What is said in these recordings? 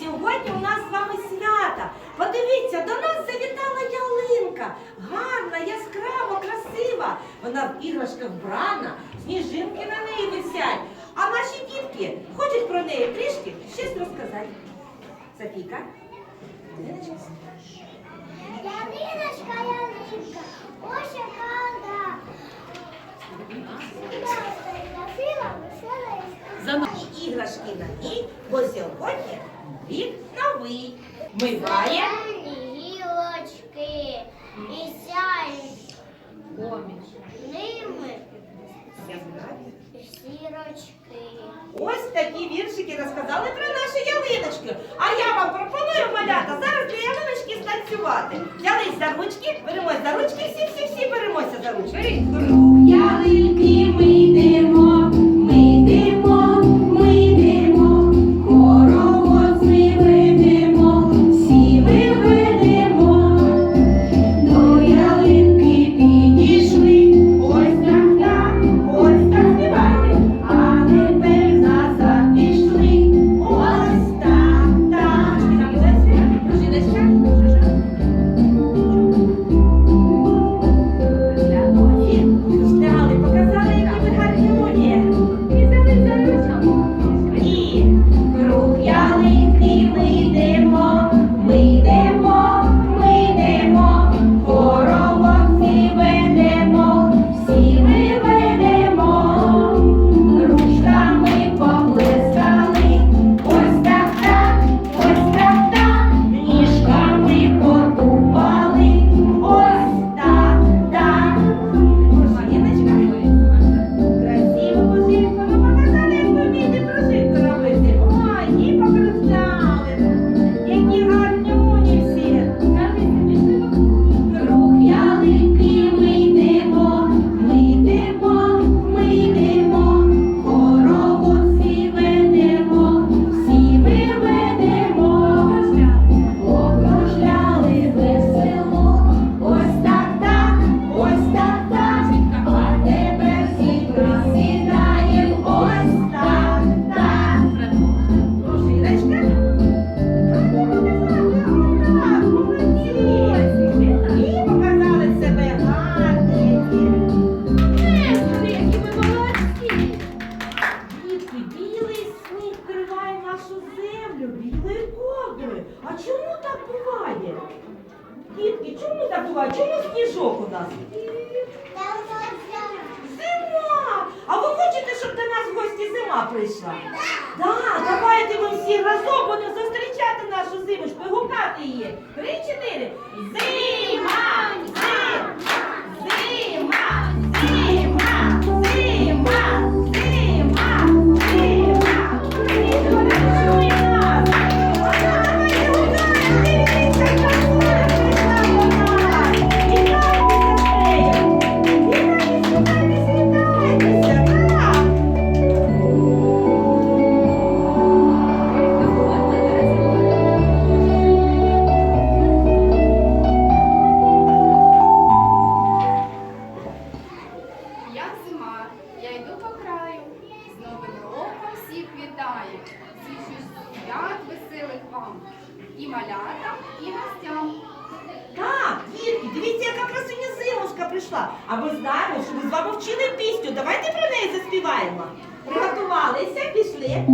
Сьогодні у нас з вами свята. Подивіться, до нас завітала ялинка. Гарна, яскрава, красива. Вона в іграшках брана, сніжинки на неї висять. А наші дітки хочуть про неї трішки щось розказати. Софійка. Ялиночка, ялиночка, ось яка да. Красива, весела іграшки на ній, бо сьогодні рік новий. Миває гілочки і сяють ними сірочки. Ось такі віршики розказали про нашу ялиночку. А я вам пропоную малята зараз для ялиночки станцювати. Взялись за ручки, беремось за ручки, всі, всі, всі беремося за ручки. Ялинки ми йдемо, так буває? Дітки, чому так буває? Чому сніжок у нас? Зима! А ви хочете, щоб до нас в гості зима прийшла? Так, давайте ми всі разом будемо зустрічати нашу зимочку і гукати її. Три-чотири. Зима! Зима! Вітаю, зичу свят веселих вам, і малятам, і гостям. Так, дітки, дивіться, яка красуня зимушка прийшла. А ми знаємо, що ми з вами вчили пісню. Давайте про неї заспіваємо. Приготувалися, пішли.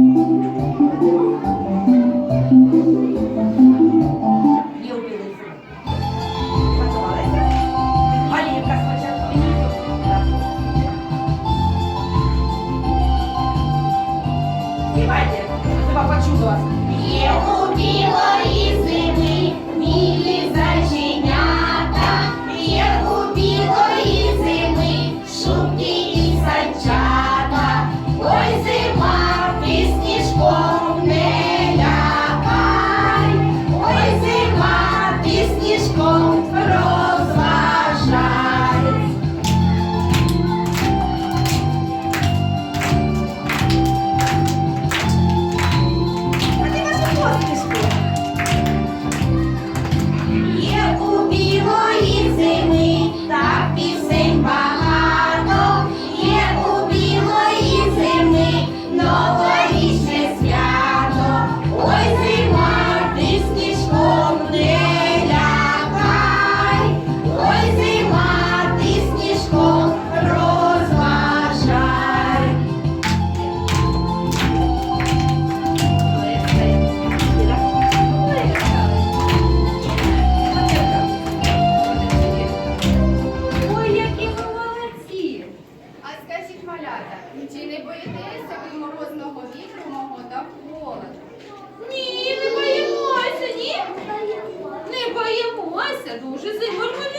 дуже зимою.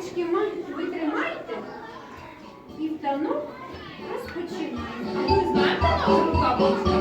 Пальчики витримайте і втанок розпочинайте. А ви знаєте, рукавичка?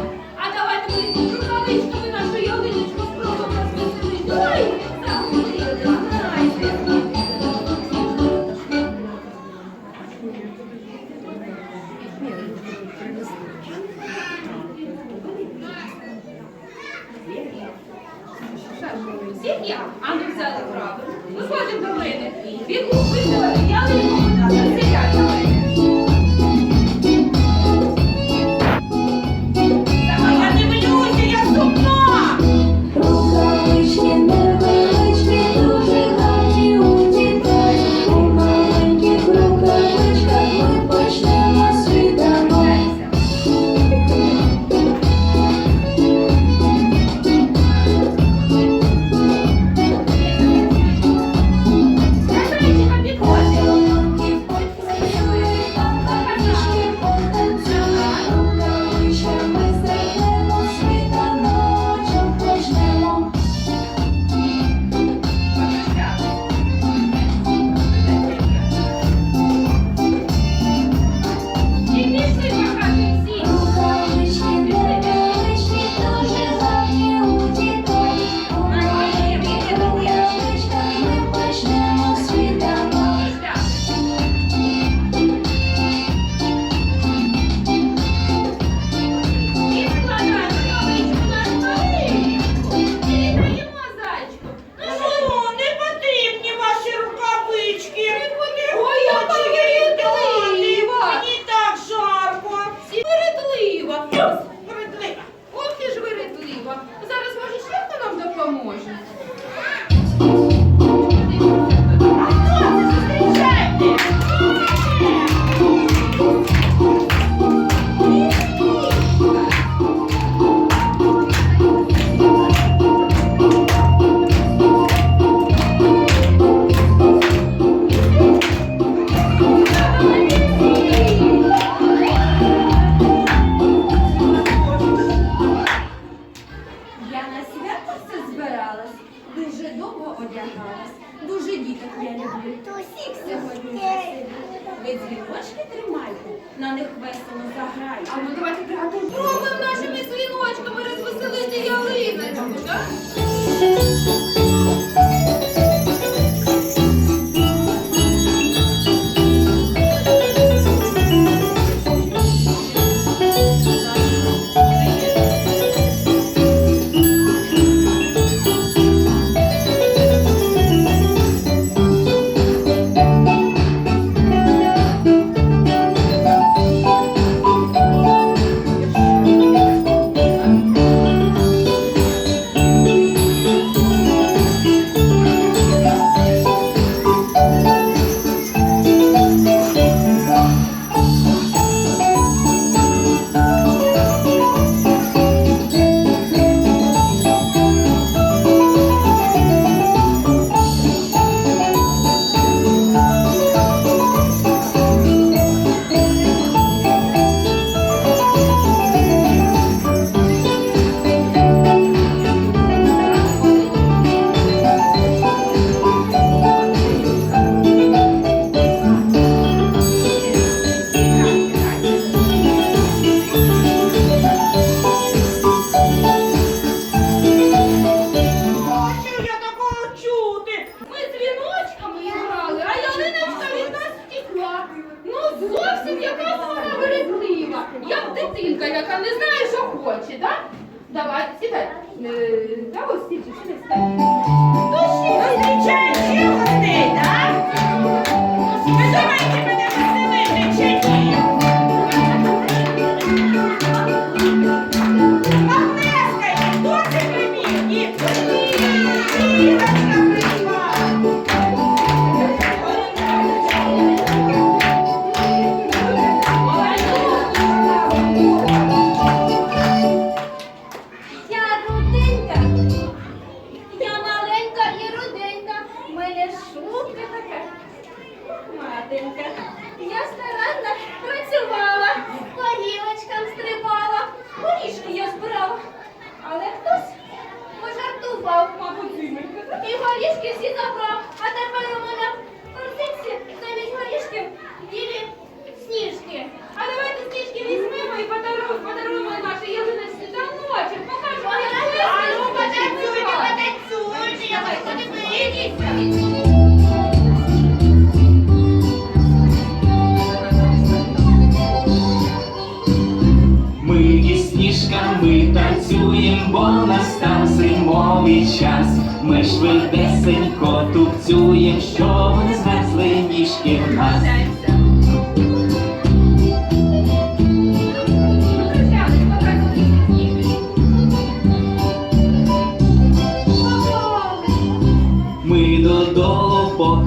Gracias.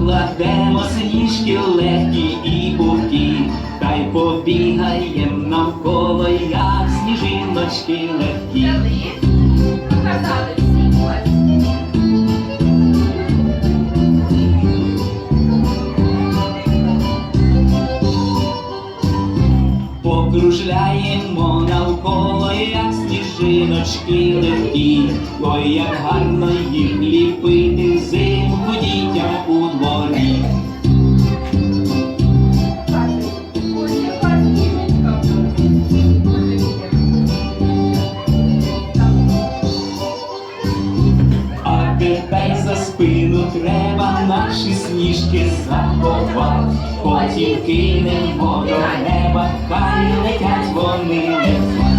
покладемо сніжки легкі і пухкі, та й побігаєм навколо, як сніжиночки легкі. Показали. Покружляємо навколо, як сніжиночки легкі, ой, як гарно їх. то треба наші сніжки заховати, потім кинемо до неба, хай летять вони. не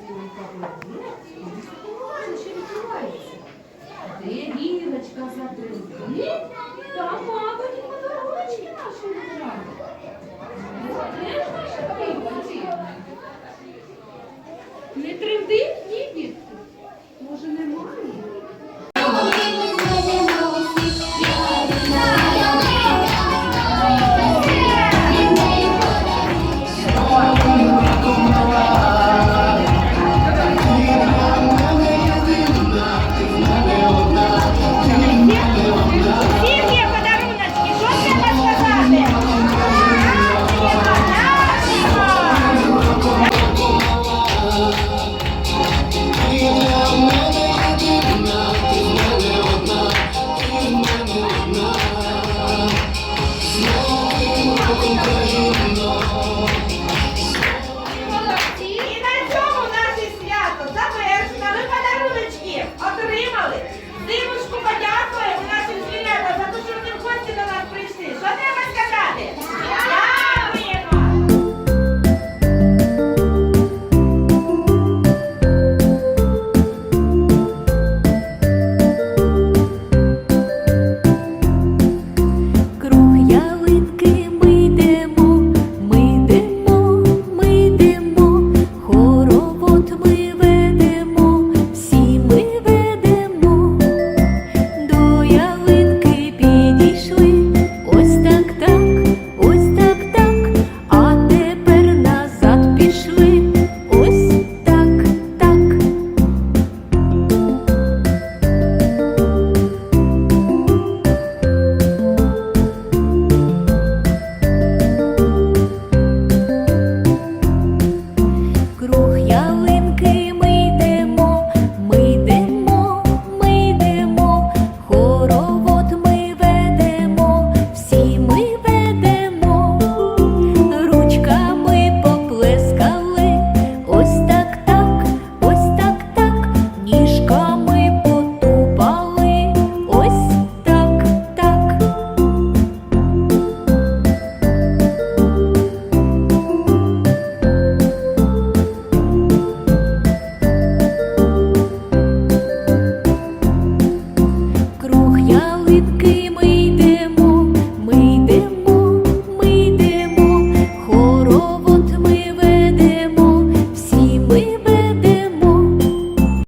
яка була вона ще відкривається. Де рівочка задруги, та мабуть, подарочки наші вибирали. Де ж наші півці? Не тривди?